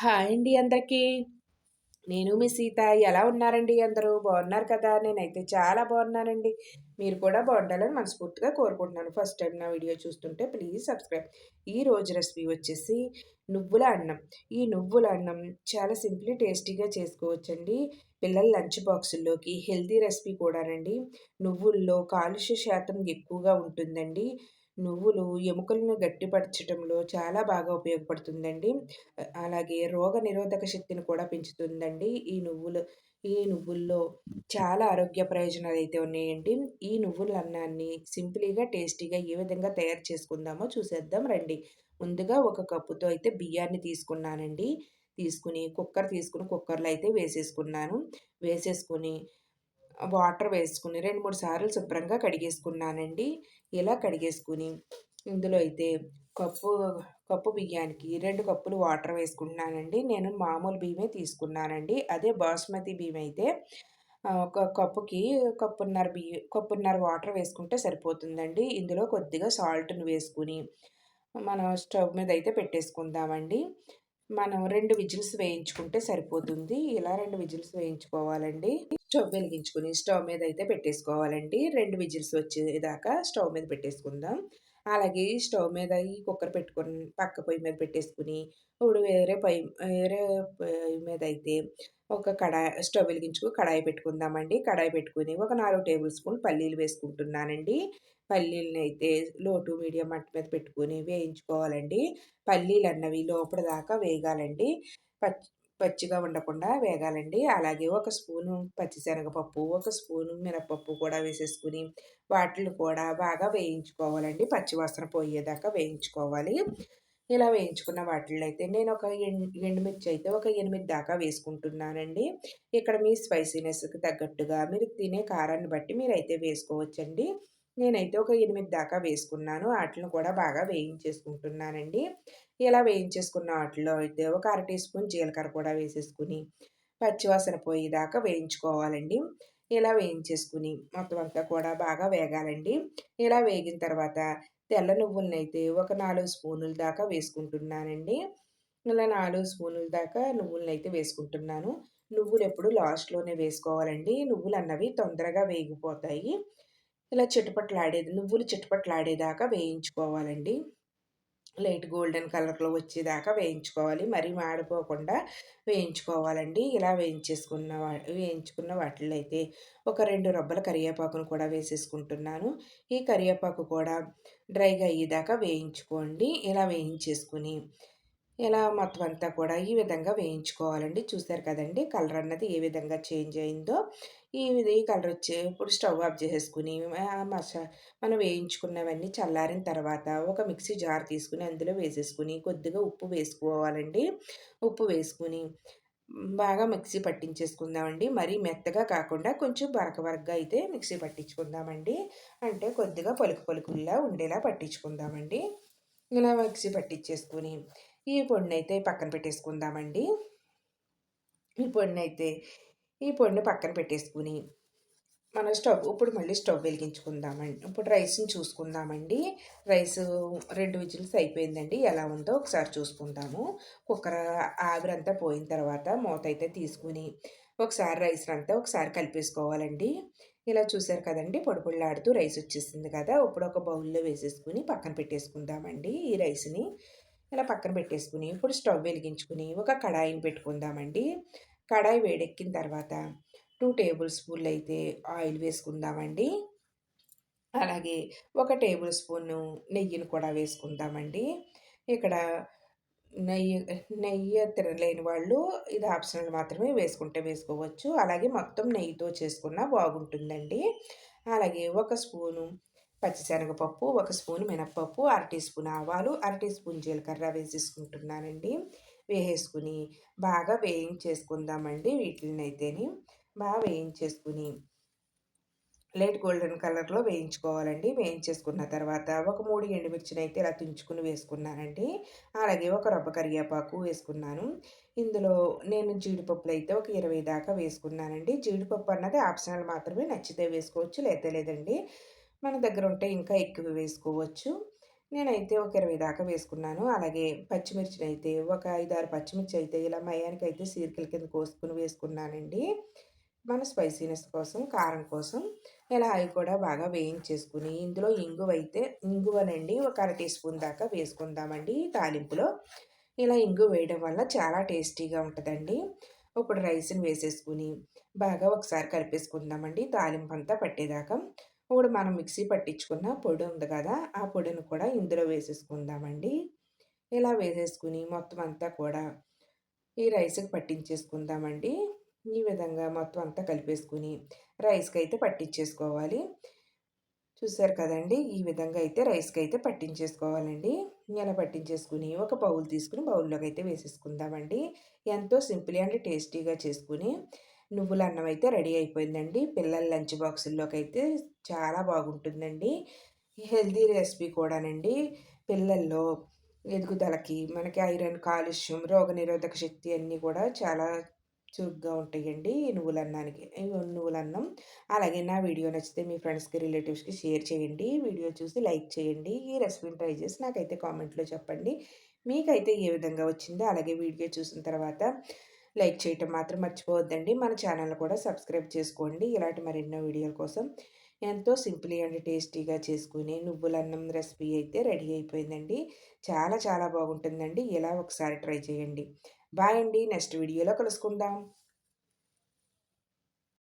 Hi అండి అందరికీ. నేను మీ సీత. ఎలా ఉన్నారండి అందరూ? బాగున్నారు కదా? నేనైతే చాలా బాగున్నానండి. మీరు కూడా బాగుండాలని మనస్ఫూర్తిగా కోరుకుంటున్నాను. ఫస్ట్ టైం నా వీడియో చూస్తుంటే ప్లీజ్ సబ్స్క్రైబ్ ఈ రోజు రెసిపీ వచ్చేసి నువ్వుల అన్నం. ఈ నువ్వుల అన్నం చాలా సింప్లీ టేస్టీగా చేసుకోవచ్చండి. పిల్లల లంచ్ బాక్సుల్లోకి హెల్తీ రెసిపీ కూడానండి. నువ్వుల్లో కాలుష్య శాతం ఎక్కువగా ఉంటుందండి. నువ్వులు ఎముకలను గట్టిపరచడంలో చాలా బాగా ఉపయోగపడుతుందండి. అలాగే రోగ నిరోధక శక్తిని కూడా పెంచుతుందండి. ఈ నువ్వులు ఈ నువ్వుల్లో చాలా ఆరోగ్య ప్రయోజనాలు అయితే ఉన్నాయండి. ఈ నువ్వుల అన్నాన్ని సింపుల్గా టేస్టీగా ఏ విధంగా తయారు చేసుకుందామో చూసేద్దాం రండి. ముందుగా ఒక కప్పుతో అయితే బియ్యాన్ని తీసుకున్నానండి. తీసుకుని కుక్కర్ తీసుకుని కుక్కర్లో అయితే వేసేసుకున్నాను. వేసేసుకుని వాటర్ వేసుకుని రెండు మూడు సార్లు శుభ్రంగా కడిగేసుకున్నానండి. ఇలా కడిగేసుకుని? ఇందులో అయితే కప్పు కప్పు బియ్యానికి రెండు కప్పులు వాటర్ వేసుకుంటున్నానండి. నేను మామూలు బియ్యమే తీసుకున్నానండి. అదే బాస్మతి బియ్యం అయితే ఒక కప్పుకి కప్పున్నర బియ్యం కప్పున్నర వాటర్ వేసుకుంటే సరిపోతుందండి. ఇందులో కొద్దిగా సాల్ట్ని వేసుకుని మనం స్టవ్ మీద అయితే పెట్టేసుకుందామండి. మనం రెండు విజిల్స్ వేయించుకుంటే సరిపోతుంది. ఇలా రెండు విజిల్స్ వేయించుకోవాలండి. స్టవ్ వెలిగించుకుని స్టవ్ మీద అయితే పెట్టేసుకోవాలండి. రెండు విజిల్స్ వచ్చేదాకా స్టవ్ మీద పెట్టేసుకుందాం. అలాగే స్టవ్ మీద ఈ కుక్కర్ పెట్టుకొని పక్క పొయ్యి మీద పెట్టేసుకుని ఇప్పుడు వేరే పొయ్యి వేరే పొయ్యి మీద అయితే ఒక కడాయి స్టవ్ వెలిగించుకుని కడాయి పెట్టుకుందామండి. కడాయి పెట్టుకుని ఒక నాలుగు టేబుల్ స్పూన్ పల్లీలు వేసుకుంటున్నానండి. పల్లీలని అయితే లోటు మీడియం మట్టి మీద పెట్టుకుని వేయించుకోవాలండి. పల్లీలు అన్నవి లోపల దాకా వేగాలండి. పచ్చి పచ్చిగా ఉండకుండా వేగాలండి. అలాగే ఒక స్పూను పచ్చిశనగపప్పు ఒక స్పూను మినపప్పు కూడా వేసేసుకుని వాటిని కూడా బాగా వేయించుకోవాలండి. పచ్చివాసన పోయేదాకా వేయించుకోవాలి. ఇలా వేయించుకున్న వాటిల్లో అయితే నేను ఒక ఎండుమిర్చి అయితే ఒక ఎనిమిది దాకా వేసుకుంటున్నానండి. ఇక్కడ మీ స్పైసీనెస్కి తగ్గట్టుగా మీరు తినే కారాన్ని బట్టి మీరైతే వేసుకోవచ్చండి. నేనైతే ఒక ఎనిమిది దాకా వేసుకున్నాను. వాటిని కూడా బాగా వేయించేసుకుంటున్నానండి. ఇలా వేయించేసుకున్న వాటిలో అయితే ఒక అర టీ స్పూన్ జీలకర్ర కూడా వేసేసుకుని పచ్చివాసన పోయేదాకా వేయించుకోవాలండి. ఇలా వేయించేసుకుని మొత్తం అంతా కూడా బాగా వేగాలండి. ఇలా వేగిన తర్వాత తెల్ల నువ్వులను అయితే ఒక నాలుగు స్పూనుల దాకా వేసుకుంటున్నానండి. ఇలా నాలుగు స్పూనుల దాకా నువ్వులను అయితే వేసుకుంటున్నాను. నువ్వులు ఎప్పుడు లాస్ట్లోనే వేసుకోవాలండి. నువ్వులు అన్నవి తొందరగా వేగిపోతాయి. ఇలా చిటపట్లాడేది నువ్వులు చిటపట్లాడేదాకా వేయించుకోవాలండి. లైట్ గోల్డెన్ కలర్లో వచ్చేదాకా వేయించుకోవాలి. మరీ మాడిపోకుండా వేయించుకోవాలండి. ఇలా వేయించేసుకున్న వా వేయించుకున్న వాటిలో అయితే ఒక రెండు రబ్బల కరివేపాకును కూడా వేసేసుకుంటున్నాను. ఈ కరివేపాకు కూడా డ్రైగా అయ్యేదాకా వేయించుకోండి. ఇలా వేయించేసుకుని ఇలా మొత్తం అంతా కూడా ఈ విధంగా వేయించుకోవాలండి. చూసారు కదండి కలర్ అన్నది ఏ విధంగా చేంజ్ అయిందో. ఈ ఈ కలర్ వచ్చే? ఇప్పుడు స్టవ్ ఆఫ్ చేసేసుకుని మసా మనం వేయించుకున్నవన్నీ చల్లారిన తర్వాత ఒక మిక్సీ జార్ తీసుకుని అందులో వేసేసుకుని కొద్దిగా ఉప్పు వేసుకోవాలండి. ఉప్పు వేసుకుని బాగా మిక్సీ పట్టించేసుకుందామండి. మరీ మెత్తగా కాకుండా కొంచెం బరక బరకగా అయితే మిక్సీ పట్టించుకుందామండి. అంటే కొద్దిగా పలుకు పలుకుల్లా ఉండేలా పట్టించుకుందామండి. ఇలా మిక్సీ పట్టించేసుకుని ఈ పొడిని అయితే పక్కన పెట్టేసుకుందామండి. ఈ పొడిని అయితే ఈ పొడిని పక్కన పెట్టేసుకుని మన స్టవ్ ఇప్పుడు మళ్ళీ స్టవ్ వెలిగించుకుందామండి. ఇప్పుడు రైస్ని చూసుకుందామండి. రైస్ రెండు విజిల్స్ అయిపోయిందండి. ఎలా ఉందో ఒకసారి చూసుకుందాము. కుక్కర్ ఆవిరంతా పోయిన తర్వాత మూత అయితే తీసుకుని ఒకసారి రైస్ అంతా ఒకసారి కలిపేసుకోవాలండి. ఇలా చూసారు కదండి పొడిపొళ్ళాడుతూ రైస్ వచ్చేసింది కదా. ఇప్పుడు ఒక బౌల్లో వేసేసుకుని పక్కన పెట్టేసుకుందామండి ఈ రైస్ని. ఇలా పక్కన పెట్టేసుకుని ఇప్పుడు స్టవ్ వెలిగించుకుని ఒక కడాయిని పెట్టుకుందామండి. కడాయి వేడెక్కిన తర్వాత టూ టేబుల్ స్పూన్లు అయితే ఆయిల్ వేసుకుందామండి. అలాగే ఒక టేబుల్ స్పూన్ నెయ్యిని కూడా వేసుకుందామండి. ఇక్కడ నెయ్యి నెయ్యి తినలేని వాళ్ళు ఇది ఆప్షనల్ మాత్రమే వేసుకుంటే వేసుకోవచ్చు. అలాగే మొత్తం నెయ్యితో చేసుకున్నా బాగుంటుందండి. అలాగే ఒక స్పూను పచ్చిశనగపప్పు ఒక స్పూన్ మినప్పప్పు అర టీ స్పూన్ ఆవాలు అర టీ స్పూన్ జీలకర్ర వేసేసుకుంటున్నానండి. వేసేసుకుని బాగా వేయించేసుకుందామండి వీటిని అయితేని బాగా వేయించేసుకుని లైట్ గోల్డెన్ కలర్లో వేయించుకోవాలండి. వేయించేసుకున్న తర్వాత ఒక మూడు ఎండుమిర్చిని అయితే ఇలా తుంచుకుని వేసుకున్నానండి. అలాగే ఒక రబ్బ కరివేపాకు వేసుకున్నాను. ఇందులో నేను జీడిపప్పులు అయితే ఒక ఇరవై దాకా వేసుకున్నానండి. జీడిపప్పు అన్నది ఆప్షనల్ మాత్రమే నచ్చితే వేసుకోవచ్చు లేదా లేదండి. మన దగ్గర ఉంటే ఇంకా ఎక్కువ వేసుకోవచ్చు. నేనైతే ఒక 20 దాకా వేసుకున్నాను. అలాగే పచ్చిమిర్చినైతే ఒక 5, 6 పచ్చిమిర్చి అయితే ఇలా మయానికైతే సీరికల కింద కోసుకుని వేసుకున్నానండి. మన స్పైసీనెస్ కోసం, కారం కోసం ఇలా అవి కూడా బాగా వేయించేసుకుని ఇందులో ఇంగువ అయితే ఇంగువనండి ఒక అర టీ స్పూన్ దాకా వేసుకుందామండి తాలింపులో. ఇలా ఇంగువ వేయడం వల్ల చాలా టేస్టీగా ఉంటుందండి ఇప్పుడు రైస్‌ని వేసేసుకొని, బాగా ఒకసారి కలిపేసుకుందామండి తాలింపు అంతా పట్టేదాకా. ఇప్పుడు మనం మిక్సీ పట్టించుకున్న పొడి ఉంది కదా! ఆ పొడిని కూడా ఇందులో వేసేసుకుందామండి. ఇలా వేసేసుకుని మొత్తం అంతా కూడా ఈ రైస్‌కి పట్టించేసుకుందామండి. ఈ విధంగా మొత్తం అంతా కలిపేసుకొని అయితే పట్టించేసుకోవాలి. చూసారు కదండి ఈ విధంగా అయితే రైస్కి అయితే పట్టించేసుకోవాలండి. ఇలా పట్టించేసుకొని ఒక బౌల్ తీసుకొని అయితే వేసేసుకుందామండి. ఎంతో సింపుల్ అండ్ టేస్టీగా చేసుకొని నువ్వుల అన్నం అయితే రెడీ అయిపోయిందండి. పిల్లల లంచ్ బాక్సుల్లోకి అయితే చాలా బాగుంటుందండి. హెల్దీ రెసిపీ కూడానండి. పిల్లల్లో ఎదుగుదలకి, మనకి ఐరన్, కాలుష్యం, రోగనిరోధక శక్తి అన్నీ కూడా చాలా చురుగ్గా ఉంటాయండి ఈ నువ్వులన్నానికి. నువ్వులన్నం. అలాగే నా వీడియో నచ్చితే మీ ఫ్రెండ్స్‌కి, రిలేటివ్స్‌కి షేర్ చేయండి. వీడియో చూసి లైక్ చేయండి. ఈ రెసిపీని ట్రై చేసి నాకైతే కామెంట్‌లో చెప్పండి. మీకైతే ఏ విధంగా వచ్చిందో అలాగే వీడియో చూసిన తర్వాత లైక్ చేయటం మాత్రం మర్చిపోవద్దండి. మన ఛానల్ కూడా సబ్స్క్రైబ్ చేసుకోండి. ఇలాంటి మరెన్నో వీడియోల కోసం ఎంతో సింపుల్ అండ్ టేస్టీగా చేసుకునే నువ్వులన్నం రెసిపీ అయితే రెడీ అయిపోయిందండి. చాలా చాలా బాగుంటుందండి. ఇలా ఒకసారి ట్రై చేయండి. బాయ్ అండి. నెక్స్ట్ వీడియోలో కలుసుకుందాం.